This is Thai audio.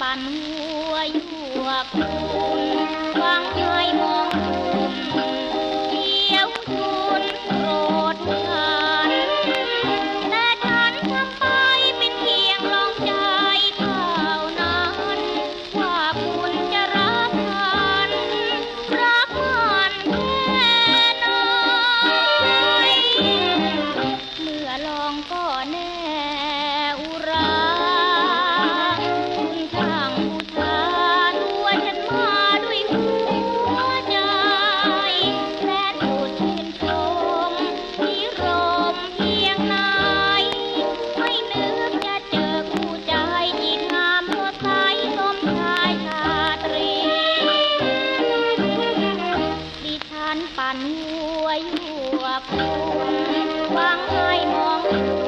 ปันหัวยั่วคุณวางเย้ยมอง ยั่วปรุงวางให้มองดู